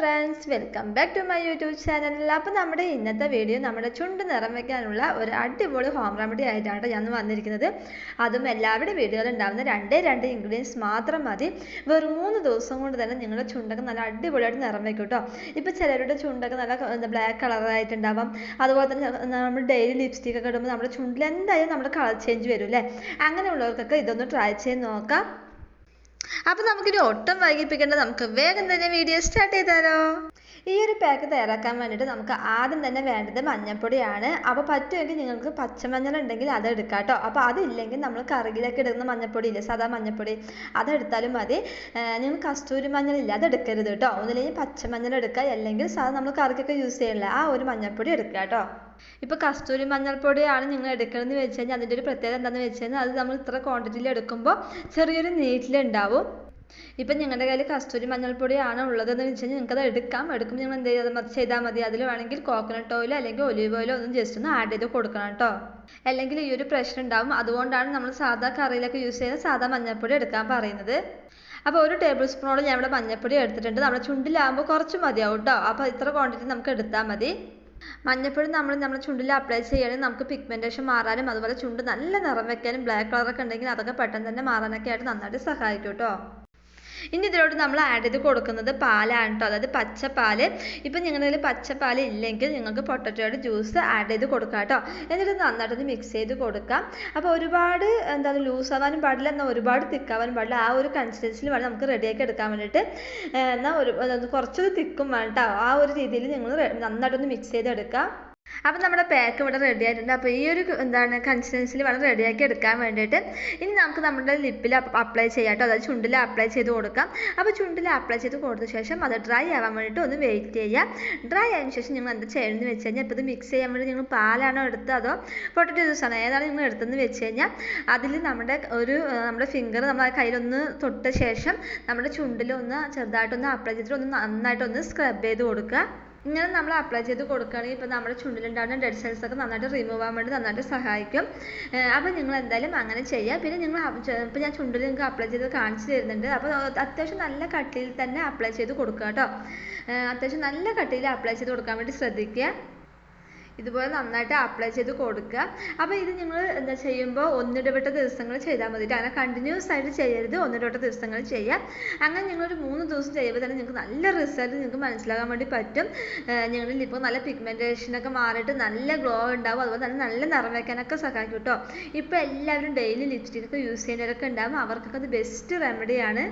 Friends welcome back to my YouTube channel അപ്പോൾ നമ്മുടെ ഇന്നത്തെ വീഡിയോ നമ്മുടെ ചുണ്ട് നിറം വയ്ക്കാനുള്ള ഒരു അടിപൊളി ഹോം റെമഡി ആയിട്ടാണ് ഞാൻ വന്നിരിക്കുന്നത്. അതും എല്ലാവരുടെ വീഡിയോയിലും ഉണ്ടാകുന്ന രണ്ടേ രണ്ട് ഇൻഗ്രീഡിയൻസ് മാത്രം മതി. വെറും മൂന്ന് ദിവസം കൊണ്ട് തന്നെ നിങ്ങളുടെ ചുണ്ടൊക്കെ നല്ല അടിപൊളിയായിട്ട് നിറം വയ്ക്കും കേട്ടോ ഇപ്പോൾ ചിലരുടെ ചുണ്ടൊക്കെ നല്ല ബ്ലാക്ക് കളറായിട്ടുണ്ടാവാം അതുപോലെ തന്നെ നമ്മൾ ഡെയിലി ലിപ്സ്റ്റിക് ഒക്കെ ഇടുമ്പോൾ നമ്മുടെ ചുണ്ടിൽ എന്തായാലും നമ്മുടെ കളർ ചേഞ്ച് വരും അല്ലേ അങ്ങനെയുള്ളവർക്കൊക്കെ ഇതൊന്ന് ട്രൈ ചെയ്ത് നോക്കാം. അപ്പോൾ നമുക്കിനി ഒട്ടും വൈകിപ്പിക്കേണ്ട നമുക്ക് വേഗം തന്നെ വീഡിയോ സ്റ്റാർട്ട് ചെയ്താലോ. ഈ ഒരു പാക്ക് തയ്യാറാക്കാൻ വേണ്ടിയിട്ട് നമുക്ക് ആദ്യം തന്നെ വേണ്ടത് മഞ്ഞൾപ്പൊടിയാണ് അപ്പോൾ പറ്റുമെങ്കിൽ നിങ്ങൾക്ക് പച്ചമഞ്ഞൾ ഉണ്ടെങ്കിൽ അത് എടുക്കാം കേട്ടോ അപ്പോൾ അതില്ലെങ്കിൽ നമ്മൾ കറിയിലൊക്കെ ഇടുന്ന മഞ്ഞൾപ്പൊടി ഇല്ലേ സാധാ മഞ്ഞൾപ്പൊടി അതെടുത്താലും മതി. നിങ്ങൾ കസ്തൂരി മഞ്ഞളില്ല അത് എടുക്കരുത് കേട്ടോ. ഒന്നില്ലെങ്കിൽ പച്ചമഞ്ഞൾ എടുക്കുക. അല്ലെങ്കിൽ സാധാ നമ്മൾ കറിക്കൊക്കെ യൂസ് ചെയ്യണില്ല ആ ഒരു മഞ്ഞൾപ്പൊടി എടുക്കുക കേട്ടോ. ഇപ്പോൾ കസ്തൂരി മഞ്ഞൾപ്പൊടിയാണ് നിങ്ങൾ എടുക്കണമെന്ന് വെച്ച് കഴിഞ്ഞാൽ അതിന്റെ ഒരു പ്രത്യേകത എന്താണെന്ന് വെച്ച് കഴിഞ്ഞാൽ അത് നമ്മൾ ഇത്ര ക്വാണ്ടിറ്റിയിൽ എടുക്കുമ്പോൾ ചെറിയൊരു നീറ്റിലുണ്ടാവും ഇപ്പം നിങ്ങളുടെ കയ്യിൽ കസ്തൂരി മഞ്ഞൾപ്പൊടിയാണ് ഉള്ളതെന്ന് വെച്ച് കഴിഞ്ഞാൽ നിങ്ങൾക്കത് എടുക്കാം. എടുക്കുമ്പോൾ നിങ്ങൾ എന്ത് ചെയ്താൽ ചെയ്താൽ മതി. അതിൽ വേണമെങ്കിൽ കോക്കനട്ട് ഓയിലോ അല്ലെങ്കിൽ ഒലിവ് ഓയിലോ ഒന്നും ജസ്റ്റ് ഒന്ന് ആഡ് ചെയ്ത് കൊടുക്കണം കേട്ടോ അല്ലെങ്കിൽ ഈ ഒരു പ്രശ്നം ഉണ്ടാവും. അതുകൊണ്ടാണ് നമ്മൾ സാധാ കറിയിലൊക്കെ യൂസ് ചെയ്യുന്ന സാധാ മഞ്ഞൾപ്പൊടി എടുക്കാൻ പറയുന്നത്. അപ്പോൾ ഒരു ടേബിൾ സ്പൂണോളം ഞാൻ ഇവിടെ മഞ്ഞൾപ്പൊടി എടുത്തിട്ടുണ്ട്. നമ്മുടെ ചുണ്ടിലാകുമ്പോൾ കുറച്ച് മതിയാവും കേട്ടോ അപ്പോൾ ഇത്ര ക്വാണ്ടിറ്റി നമുക്ക് എടുത്താൽ മതി. മഞ്ഞൾപ്പൊടി നമ്മൾ നമ്മുടെ ചുണ്ടിൽ അപ്ലൈ ചെയ്യുകയാണെങ്കിൽ നമുക്ക് പിഗ്മെന്റേഷൻ മാറാനും അതുപോലെ ചുണ്ട് നല്ല നിറം വെക്കാനും ബ്ലാക്ക് കളറൊക്കെ ഉണ്ടെങ്കിൽ അതൊക്കെ പെട്ടെന്ന് തന്നെ മാറാനൊക്കെ ആയിട്ട് നന്നായിട്ട് സഹായിക്കും കേട്ടോ ഇനി ഇതിലോട്ട് നമ്മൾ ആഡ് ചെയ്ത് കൊടുക്കുന്നത് പാലാണ് കേട്ടോ അതായത് പച്ചപ്പാൽ. ഇപ്പം നിങ്ങളുടെ പച്ചപ്പാൽ ഇല്ലെങ്കിൽ നിങ്ങൾക്ക് പൊട്ടറ്റോയുടെ ജ്യൂസ് ആഡ് ചെയ്ത് കൊടുക്കാം കേട്ടോ എന്നിട്ട് നന്നായിട്ടൊന്ന് മിക്സ് ചെയ്ത് കൊടുക്കാം. അപ്പോൾ ഒരുപാട് എന്താ ലൂസ് ആവാനും പാടില്ല. എന്നാൽ ഒരുപാട് തിക്കാവാനും പാടില്ല. ആ ഒരു കൺസിസ്റ്റൻസിൽ വേണം നമുക്ക് റെഡിയാക്കി എടുക്കാൻ വേണ്ടിയിട്ട്. എന്നാൽ ഒരു കുറച്ചൊരു തിക്കും വേണം കേട്ടോ ആ ഒരു രീതിയിൽ നിങ്ങൾ നന്നായിട്ടൊന്ന് മിക്സ് ചെയ്തെടുക്കാം. അപ്പം നമ്മുടെ പാക്ക് ഇവിടെ റെഡി ആയിട്ടുണ്ട്. അപ്പോൾ ഈ ഒരു എന്താണ് കൺസിസ്റ്റൻസിൽ വളരെ റെഡിയാക്കി എടുക്കാൻ വേണ്ടിയിട്ട് ഇനി നമുക്ക് നമ്മുടെ ലിപ്പിൽ അപ്ലൈ ചെയ്യാം കേട്ടോ അതായത് ചുണ്ടിൽ അപ്ലൈ ചെയ്ത് കൊടുക്കാം. അപ്പോൾ ചുണ്ടിൽ അപ്ലൈ ചെയ്ത് കൊടുത്ത ശേഷം അത് ഡ്രൈ ആവാൻ വേണ്ടിയിട്ട് ഒന്ന് വെയിറ്റ് ചെയ്യുക ഡ്രൈ ആയതിനു ശേഷം നിങ്ങൾ എന്താ ചെയ്യണമെന്ന് വെച്ച് കഴിഞ്ഞാൽ ഇപ്പോൾ ഇത് മിക്സ് ചെയ്യാൻ വേണ്ടി നിങ്ങൾ പാലാണോ എടുത്തത് അതോ പൊട്ടറ്റോ ആണോ? ഏതാണ് നിങ്ങൾ എടുത്തതെന്ന് വെച്ച് കഴിഞ്ഞാൽ അതിൽ നമ്മുടെ ഒരു നമ്മുടെ ഫിംഗർ നമ്മൾ കയ്യിലൊന്ന് തൊട്ട ശേഷം നമ്മുടെ ചുണ്ടിൽ ഒന്ന് ചെറുതായിട്ടൊന്ന് അപ്ലൈ ചെയ്തിട്ട് ഒന്ന് നന്നായിട്ടൊന്ന് സ്ക്രബ് ചെയ്ത് കൊടുക്കുക. ഇങ്ങനെ നമ്മൾ അപ്ലൈ ചെയ്ത് കൊടുക്കുകയാണെങ്കിൽ ഇപ്പോൾ നമ്മുടെ ചുണ്ടിലുണ്ടാകുന്ന ഡെഡ് സെൽസ് ഒക്കെ നന്നായിട്ട് റിമൂവ് ആവാൻ വേണ്ടി നന്നായിട്ട് സഹായിക്കും. അപ്പോൾ നിങ്ങൾ എന്തായാലും അങ്ങനെ ചെയ്യുക. പിന്നെ നിങ്ങൾ ഇപ്പോൾ ഞാൻ ചുണ്ടിൽ നിങ്ങൾക്ക് അപ്ലൈ ചെയ്ത് കാണിച്ചു തരുന്നുണ്ട്. അപ്പോൾ അത്യാവശ്യം നല്ല കട്ടിയിൽ തന്നെ അപ്ലൈ ചെയ്ത് കൊടുക്കുക കേട്ടോ. അത്യാവശ്യം നല്ല കട്ടിയിൽ അപ്ലൈ ചെയ്ത് കൊടുക്കാൻ വേണ്ടി ശ്രദ്ധിക്കുക. ഇതുപോലെ നന്നായിട്ട് അപ്ലൈ ചെയ്ത് കൊടുക്കുക. അപ്പോൾ ഇത് നിങ്ങൾ എന്താ ചെയ്യുമ്പോൾ ഒന്നിടവിട്ട ദിവസങ്ങൾ ചെയ്താൽ മതി. അങ്ങനെ കണ്ടിന്യൂസ് ആയിട്ട് ചെയ്യരുത്. ഒന്നിടവിട്ട ദിവസങ്ങൾ ചെയ്യാം അങ്ങനെ നിങ്ങളൊരു മൂന്ന് ദിവസം ചെയ്യുമ്പോൾ തന്നെ നിങ്ങൾക്ക് നല്ല റിസൾട്ട് നിങ്ങൾക്ക് മനസ്സിലാക്കാൻ വേണ്ടി പറ്റും. നിങ്ങളുടെ ലിപ്പ് നല്ല ഒക്കെ മാറിയിട്ട് നല്ല ഗ്ലോ ഉണ്ടാവും. അതുപോലെ തന്നെ നല്ല നിറം വയ്ക്കാനൊക്കെ സഹായിക്കും കേട്ടോ. ഇപ്പോൾ എല്ലാവരും ഡെയിലി ലിപ്സ്റ്റിക് ഒക്കെ യൂസ് ചെയ്യുന്നവരൊക്കെ ഉണ്ടാവും. അവർക്കൊക്കെ അത് ബെസ്റ്റ് റെമഡിയാണ്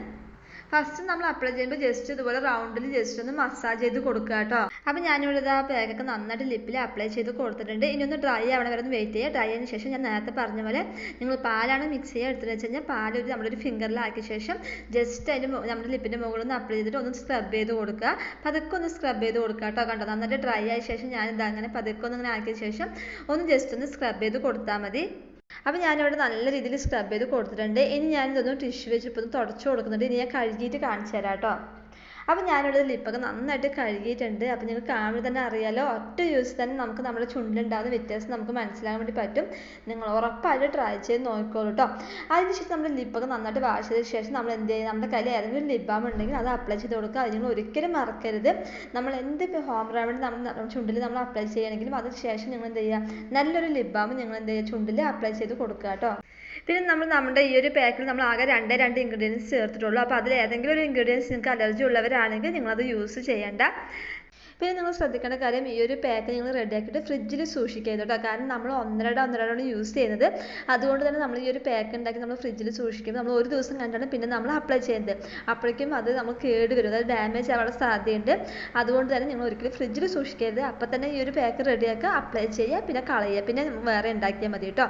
ഫസ്റ്റ് നമ്മൾ അപ്ലൈ ചെയ്യുമ്പോൾ ജസ്റ്റ് ഇതുപോലെ റൗണ്ടിൽ ജസ്റ്റ് ഒന്ന് മസാജ് ചെയ്ത് കൊടുക്കുക കേട്ടോ. അപ്പോൾ ഞാനിവിടെ ആ പാക്കൊക്കെ നന്നായിട്ട് ലിപ്പിൽ അപ്ലൈ ചെയ്ത് കൊടുത്തിട്ടുണ്ട്. ഇനി ഒന്ന് ഡ്രൈ ആവണ വരെ ഒന്ന് വെയിറ്റ് ചെയ്യുക ഡ്രൈ ആയതിനു ശേഷം ഞാൻ നേരത്തെ പറഞ്ഞ പോലെ നിങ്ങൾ പാലാണ് മിക്സ് ചെയ്യുക എടുത്തതെന്ന് വെച്ച് കഴിഞ്ഞാൽ പാൽ ഒരു നമ്മളൊരു ഫിംഗറിലാക്കിയ ശേഷം ജസ്റ്റ് അതിന്റെ നമ്മുടെ ലിപ്പിന്റെ മുകളിൽ ഒന്ന് അപ്ലൈ ചെയ്തിട്ട് ഒന്ന് സ്ക്രബ് ചെയ്ത് കൊടുക്കുക. പതുക്കെ ഒന്ന് സ്ക്രബ് ചെയ്ത് കൊടുക്കുക കേട്ടോ കണ്ടോ? നന്നായിട്ട് ഡ്രൈ ആയ ശേഷം ഞാൻ ഞാനിത് അങ്ങനെ പതുക്കെ ഒന്ന് ഇങ്ങനെ ആക്കിയ ശേഷം ഒന്ന് ജസ്റ്റ് ഒന്ന് സ്ക്രബ് ചെയ്ത് കൊടുത്താൽ മതി. അപ്പോൾ ഞാനിവിടെ നല്ല രീതിയിൽ സ്ക്രബ് ചെയ്ത് കൊടുത്തിട്ടുണ്ട്. ഇനി ഞാനിതൊന്ന് ടിഷ്യൂ വെച്ച് ഇപ്പോൾ ഒന്ന് തുടച്ച് കൊടുക്കുന്നുണ്ട്. ഇനി ഞാൻ കഴുകിയിട്ട് കാണിച്ചു തരാം കേട്ടോ. അപ്പോൾ ഞാനിവിടെ ലിപ്പൊക്കെ നന്നായിട്ട് കഴുകിയിട്ടുണ്ട്. അപ്പോൾ നിങ്ങൾക്ക് കാണുമ്പോൾ തന്നെ അറിയാലോ ഒറ്റ യൂസ് തന്നെ നമുക്ക് നമ്മുടെ ചുണ്ടിലുണ്ടാകുന്ന വ്യത്യാസം നമുക്ക് മനസ്സിലാക്കാൻ വേണ്ടി പറ്റും. നിങ്ങൾ ഉറപ്പായിട്ട് ട്രൈ ചെയ്ത് നോക്കിക്കോളൂ കേട്ടോ അതിനുശേഷം നമ്മുടെ ലിപ്പൊക്കെ നന്നായിട്ട് വാഷ് ചെയ്ത ശേഷം നമ്മൾ എന്ത് ചെയ്യും? നമ്മുടെ കയ്യിൽ ഏതെങ്കിലും ലിപ് ബാം ഉണ്ടെങ്കിൽ അത് അപ്ലൈ ചെയ്ത് കൊടുക്കുക. അത് നിങ്ങൾ ഒരിക്കലും മറക്കരുത്. നമ്മൾ എന്ത് ഹോം റെമഡി നമ്മൾ ചുണ്ടിൽ നമ്മൾ അപ്ലൈ ചെയ്യണമെങ്കിലും അതിന് ശേഷം നിങ്ങൾ എന്ത് ചെയ്യുക? നല്ലൊരു ലിപ് ബാം നിങ്ങൾ എന്ത് ചെയ്യുക? ചുണ്ടിൽ അപ്ലൈ ചെയ്ത് കൊടുക്കുക കേട്ടോ പിന്നെ നമ്മൾ നമ്മുടെ ഈ ഒരു പാക്കിൽ നമ്മൾ ആകെ രണ്ടേ രണ്ട് ഇൻഗ്രീഡിയൻസ് ചേർത്തിട്ടുള്ളൂ. അപ്പോൾ അതിൽ ഏതെങ്കിലും ഒരു ഇൻഗ്രീഡിയൻസ് നിങ്ങൾക്ക് അലർജി ഉള്ളവരാണെങ്കിൽ നിങ്ങളത് യൂസ് ചെയ്യേണ്ട. പിന്നെ നിങ്ങൾ ശ്രദ്ധിക്കേണ്ട കാര്യം ഈ ഒരു പാക്ക് നിങ്ങൾ റെഡിയാക്കിയിട്ട് ഫ്രിഡ്ജിൽ സൂക്ഷിക്കരുത് കേട്ടോ. കാരണം നമ്മൾ ഒന്നരട ഒന്നരടാണ് യൂസ് ചെയ്യുന്നത്. അതുകൊണ്ട് തന്നെ നമ്മൾ ഈ ഒരു പാക്ക് ഉണ്ടാക്കി നമ്മൾ ഫ്രിഡ്ജിൽ സൂക്ഷിക്കുമ്പോൾ നമ്മൾ ഒരു ദിവസം കണ്ടാണ് പിന്നെ നമ്മൾ അപ്ലൈ ചെയ്യുന്നത്. അപ്പോഴേക്കും അത് നമ്മൾ കേട് വരും. അതായത് ഡാമേജ് ആവാനുള്ള സാധ്യതയുണ്ട്. അതുകൊണ്ട് തന്നെ നിങ്ങൾ ഒരിക്കലും ഫ്രിഡ്ജിൽ സൂക്ഷിക്കരുത്. അപ്പം തന്നെ ഈ ഒരു പാക്ക് റെഡിയാക്കുക അപ്ലൈ ചെയ്യുക പിന്നെ കളയുക. പിന്നെ വേറെ ഉണ്ടാക്കിയാൽ മതി കേട്ടോ.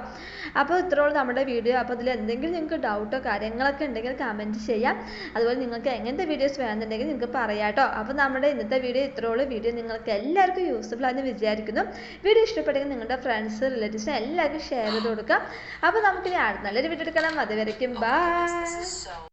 അപ്പോൾ ഇത്രയോളം നമ്മുടെ വീഡിയോ അപ്പോൾ ഇതിൽ എന്തെങ്കിലും നിങ്ങൾക്ക് ഡൗട്ടോ കാര്യങ്ങളൊക്കെ ഉണ്ടെങ്കിൽ കമന്റ് ചെയ്യാം. അതുപോലെ നിങ്ങൾക്ക് എങ്ങനത്തെ വീഡിയോസ് വേണമെന്നുണ്ടെങ്കിൽ നിങ്ങൾക്ക് പറയാം കേട്ടോ. അപ്പോൾ നമ്മുടെ ഇന്നത്തെ വീഡിയോ ഇത്രയോളം വീഡിയോ നിങ്ങൾക്ക് എല്ലാവർക്കും യൂസ്ഫുൾ ആണെന്ന് വിചാരിക്കുന്നു. വീഡിയോ ഇഷ്ടപ്പെട്ടെങ്കിൽ നിങ്ങളുടെ ഫ്രണ്ട്സ് റിലേറ്റീവ്സിന് എല്ലാവർക്കും ഷെയർ ചെയ്ത് കൊടുക്കുക. അപ്പോൾ നമുക്കിനി അടുത്ത നല്ലൊരു വീഡിയോ എടുക്കണം. അതുവരയ്ക്കും ബൈ